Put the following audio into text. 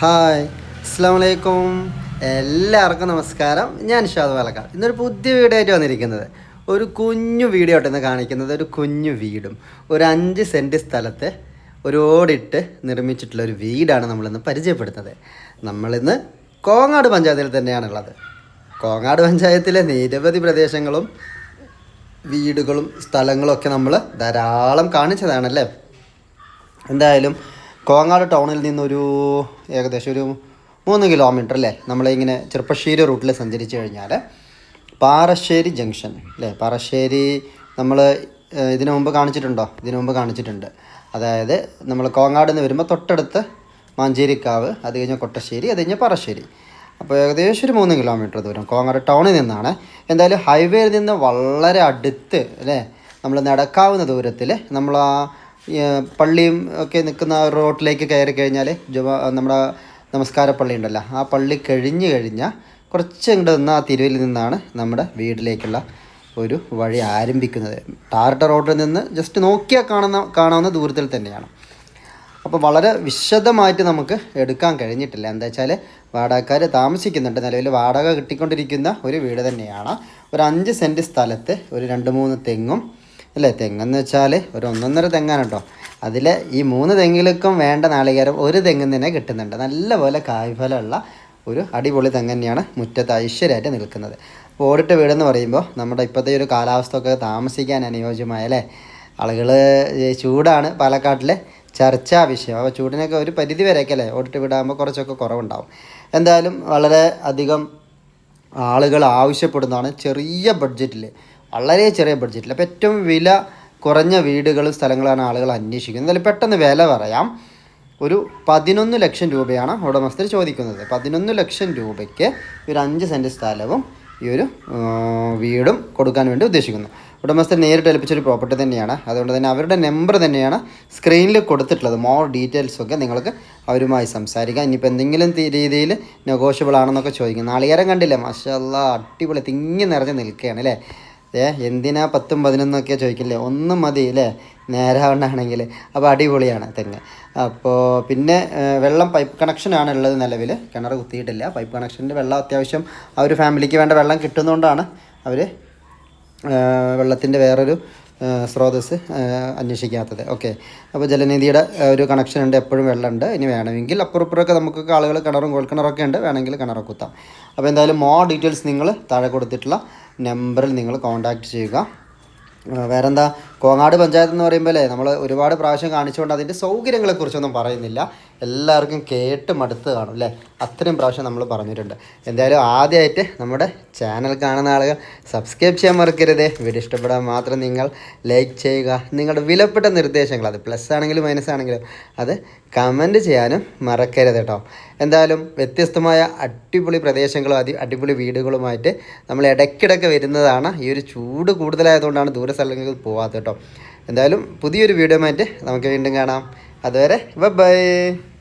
Hi അസ്സാം വലൈക്കും എല്ലാവർക്കും നമസ്കാരം. ഞാൻ ഷാദ് പാലക്കാട് ഇന്നൊരു പുതിയ വീഡിയോ ആയിട്ട് വന്നിരിക്കുന്നത്. ഒരു കുഞ്ഞു വീഡിയോ ആയിട്ട് ഇന്ന് കാണിക്കുന്നത് ഒരു കുഞ്ഞു വീടും. ഒരു അഞ്ച് സെന്റ് സ്ഥലത്ത് ഒരു ഓടിട്ട് നിർമ്മിച്ചിട്ടുള്ള ഒരു വീടാണ് നമ്മളിന്ന് പരിചയപ്പെടുത്തുന്നത്. നമ്മളിന്ന് കോങ്ങാട് പഞ്ചായത്തിൽ തന്നെയാണുള്ളത്. കോങ്ങാട് പഞ്ചായത്തിലെ നിരവധി പ്രദേശങ്ങളും വീടുകളും സ്ഥലങ്ങളും ഒക്കെ നമ്മൾ ധാരാളം കാണിച്ചതാണല്ലേ? എന്തായാലും കോങ്ങാട് ടൗണിൽ നിന്നൊരു ഏകദേശം ഒരു മൂന്ന് കിലോമീറ്റർ അല്ലേ നമ്മളിങ്ങനെ ചെറുപ്പശ്ശേരി റൂട്ടിൽ സഞ്ചരിച്ച് കഴിഞ്ഞാൽ പാറശ്ശേരി ജംഗ്ഷൻ അല്ലേ പാറശ്ശേരി നമ്മൾ ഇതിനു മുമ്പ് കാണിച്ചിട്ടുണ്ടോ? ഇതിനു മുമ്പ് കാണിച്ചിട്ടുണ്ട്. അതായത് നമ്മൾ കോങ്ങാട് നിന്ന് വരുമ്പോൾ തൊട്ടടുത്ത് മാഞ്ചേരിക്കാവ് അത് കഴിഞ്ഞാൽ കൊട്ടശ്ശേരി അത് കഴിഞ്ഞാൽ പറശ്ശേരി. അപ്പോൾ ഏകദേശം ഒരു മൂന്ന് കിലോമീറ്റർ ദൂരം കോങ്ങാട് ടൗണിൽ നിന്നാണ്. എന്തായാലും ഹൈവേയിൽ നിന്ന് വളരെ അടുത്ത് അല്ലേ നമ്മൾ നടക്കാവുന്ന ദൂരത്തിൽ നമ്മൾ ആ പള്ളിയും ഒക്കെ നിൽക്കുന്ന റോട്ടിലേക്ക് കയറി കഴിഞ്ഞാൽ ജുമ നമ്മുടെ നമസ്കാര പള്ളി ഉണ്ടല്ലോ. ആ പള്ളി കഴിഞ്ഞ് കഴിഞ്ഞാൽ കുറച്ച് ഇങ്ങോട്ട് നിന്ന് ആ തിരുവിൽ നിന്നാണ് നമ്മുടെ വീട്ടിലേക്കുള്ള ഒരു വഴി ആരംഭിക്കുന്നത്. ടാറിട്ട റോഡിൽ നിന്ന് ജസ്റ്റ് നോക്കിയാൽ കാണുന്ന കാണാവുന്ന ദൂരത്തിൽ തന്നെയാണ്. അപ്പോൾ വളരെ വിശദമായിട്ട് നമുക്ക് എടുക്കാൻ കഴിഞ്ഞിട്ടില്ല. എന്താ വെച്ചാൽ വാടകക്കാർ താമസിക്കുന്നുണ്ട്. നിലവിൽ വാടക കിട്ടിക്കൊണ്ടിരിക്കുന്ന ഒരു വീട് തന്നെയാണ്. ഒരു അഞ്ച് സെന്റ് സ്ഥലത്ത് ഒരു രണ്ട് മൂന്ന് തെങ്ങും അല്ലേ? തെങ്ങെന്ന് വെച്ചാൽ ഒരു ഒന്നൊന്നര തെങ്ങാണ് കേട്ടോ. അതിൽ ഈ മൂന്ന് തെങ്ങിലേക്കും വേണ്ട നാളികേരം ഒരു തെങ്ങിൽ തന്നെ കിട്ടുന്നുണ്ട്. നല്ലപോലെ കായ്ഫലമുള്ള ഒരു അടിപൊളി തെങ്ങ് തന്നെയാണ് മുറ്റത്ത് ഐശ്വര്യമായിട്ട് നിൽക്കുന്നത്. അപ്പോൾ ഓടിട്ട വീടെന്ന് പറയുമ്പോൾ നമ്മുടെ ഇപ്പോഴത്തെ ഒരു കാലാവസ്ഥയൊക്കെ താമസിക്കാൻ അനുയോജ്യമായ അല്ലേ? ആളുകൾ ചൂടാണ് പാലക്കാട്ടിലെ ചർച്ചാ വിഷയം. അപ്പോൾ ചൂടിനൊക്കെ ഒരു പരിധി വരെയൊക്കെ അല്ലേ ഓടിട്ട് വീടാകുമ്പോൾ കുറച്ചൊക്കെ കുറവുണ്ടാവും. എന്തായാലും വളരെ അധികം ആളുകൾ ആവശ്യപ്പെടുന്നതാണ് ചെറിയ ബഡ്ജറ്റിൽ വളരെ ചെറിയ ബഡ്ജറ്റിൽ അപ്പോൾ ഏറ്റവും വില കുറഞ്ഞ വീടുകളും സ്ഥലങ്ങളാണ് ആളുകൾ അന്വേഷിക്കുന്നത്. എന്നാലും പെട്ടെന്ന് വില പറയാം. ഒരു പതിനൊന്ന് ലക്ഷം രൂപയാണ് ഉടമസ്ഥർ ചോദിക്കുന്നത്. പതിനൊന്ന് ലക്ഷം രൂപയ്ക്ക് ഒരു അഞ്ച് സെന്റ് സ്ഥലവും ഈ ഒരു വീടും കൊടുക്കാൻ വേണ്ടി ഉദ്ദേശിക്കുന്നു. ഉടമസ്ഥർ നേരിട്ട് ഏൽപ്പിച്ചൊരു പ്രോപ്പർട്ടി തന്നെയാണ്. അതുകൊണ്ട് തന്നെ അവരുടെ നമ്പർ തന്നെയാണ് സ്ക്രീനിൽ കൊടുത്തിട്ടുള്ളത്. മോർ ഡീറ്റെയിൽസ് ഒക്കെ നിങ്ങൾക്ക് അവരുമായി സംസാരിക്കാം. ഇനിയിപ്പോൾ എന്തെങ്കിലും രീതിയിൽ നെഗോഷ്യബിൾ ആണെന്നൊക്കെ ചോദിക്കും നാളികേരം കണ്ടില്ലേ? മാഷല്ല അടിപൊളി. തിങ്ങി നിറഞ്ഞ് നിൽക്കുകയാണ് അല്ലേ? ഏ എന്തിനാ പത്തും പതിനൊന്നൊക്കെ ചോദിക്കില്ലേ? ഒന്നും മതി അല്ലേ നേരാവണ്ണാണെങ്കിൽ. അപ്പോൾ അടിപൊളിയാണ് തെങ്ങ്. അപ്പോൾ പിന്നെ വെള്ളം പൈപ്പ് കണക്ഷനാണ് ഉള്ളത് നിലവിൽ കിണർ കുത്തിയിട്ടില്ല. പൈപ്പ് കണക്ഷന്റെ വെള്ളം അത്യാവശ്യം ആ ഒരു ഫാമിലിക്ക് വേണ്ട വെള്ളം കിട്ടുന്നതുകൊണ്ടാണ് അവർ വെള്ളത്തിന്റെ വേറൊരു സ്രോതസ് അന്വേഷിക്കാത്തത്. ഓക്കെ. അപ്പോൾ ജലനിധിയുടെ ഒരു കണക്ഷൻ ഉണ്ട്. എപ്പോഴും വെള്ളമുണ്ട്. ഇനി വേണമെങ്കിൽ അപ്പുറപ്പുറമൊക്കെ നമുക്ക് ആളുകൾ കിണറും കുഴൽക്കിണറൊക്കെ ഉണ്ട്. വേണമെങ്കിൽ കിണറൊക്കെ കുത്താം. അപ്പോൾ എന്തായാലും മോ ഡീറ്റെയിൽസ് നിങ്ങൾ താഴെ കൊടുത്തിട്ടുള്ള നമ്പറിൽ നിങ്ങൾ കോൺടാക്റ്റ് ചെയ്യുക. വേറെന്താ? കോങ്ങാട് പഞ്ചായത്ത് എന്ന് പറയുമ്പോൾ നമ്മൾ ഒരുപാട് പ്രാവശ്യം കാണിച്ചുകൊണ്ട് അതിന്റെ സൗകര്യങ്ങളെക്കുറിച്ചൊന്നും പറയുന്നില്ല. എല്ലാവർക്കും കേട്ട് മടുത്ത് കാണും അല്ലേ? അത്രയും പ്രാവശ്യം നമ്മൾ പറഞ്ഞിട്ടുണ്ട്. എന്തായാലും ആദ്യമായിട്ട് നമ്മുടെ ചാനൽ കാണുന്ന ആളുകൾ സബ്സ്ക്രൈബ് ചെയ്യാൻ മറക്കരുത്. വീഡിയോ ഇഷ്ടപ്പെടാൻ മാത്രം നിങ്ങൾ ലൈക്ക് ചെയ്യുക. നിങ്ങളുടെ വിലപ്പെട്ട നിർദ്ദേശങ്ങൾ അത് പ്ലസ് ആണെങ്കിലും മൈനസ് ആണെങ്കിലും അത് കമന്റ് ചെയ്യാനും മറക്കരുത് കേട്ടോ. എന്തായാലും വ്യത്യസ്തമായ അടിപൊളി പ്രദേശങ്ങളും അതി അടിപൊളി വീടുകളുമായിട്ട് നമ്മൾ ഇടയ്ക്കിടയ്ക്ക് വരുന്നതാണ്. ഈ ഒരു ചൂട് കൂടുതലായതുകൊണ്ടാണ് ദൂര സ്ഥലങ്ങളിൽ പോകാത്തത് കേട്ടോ. എന്തായാലും പുതിയൊരു വീഡിയോ ആയിട്ട് നമുക്ക് വീണ്ടും കാണാം. അതുവരെ ബൈ.